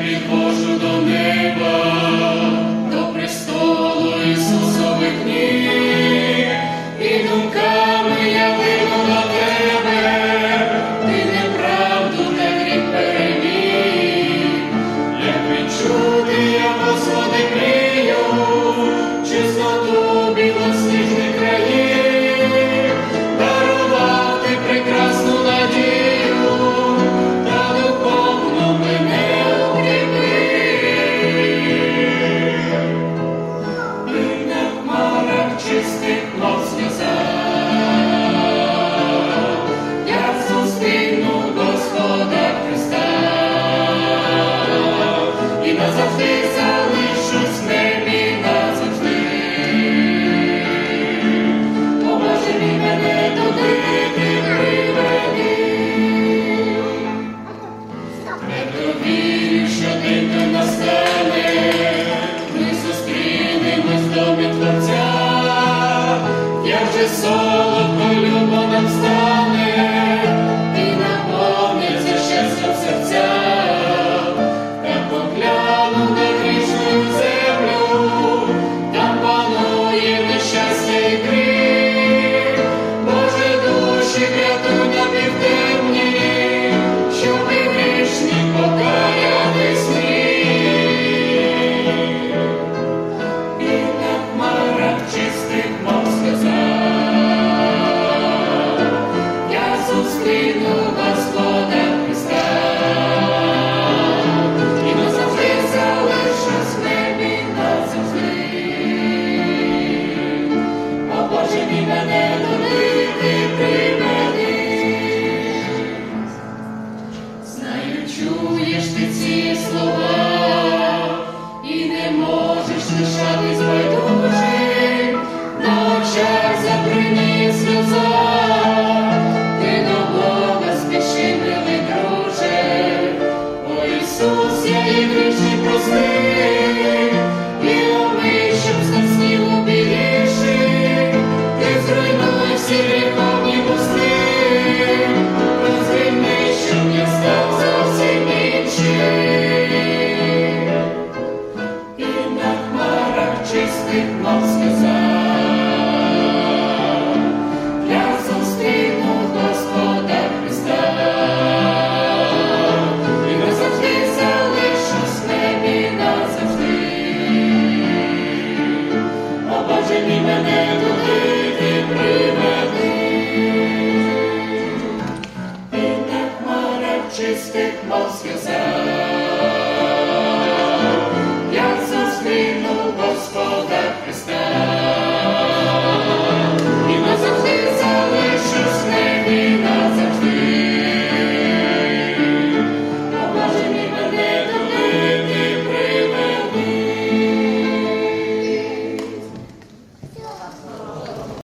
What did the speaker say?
and before. солодко любо нам стане. you. і гріші прости, і лови, щоб засніло біліші, ти зруйнуй всі гріховні пусти, розгрібни, щоб я став зовсім на хмарах чистих мав сказати. in mi.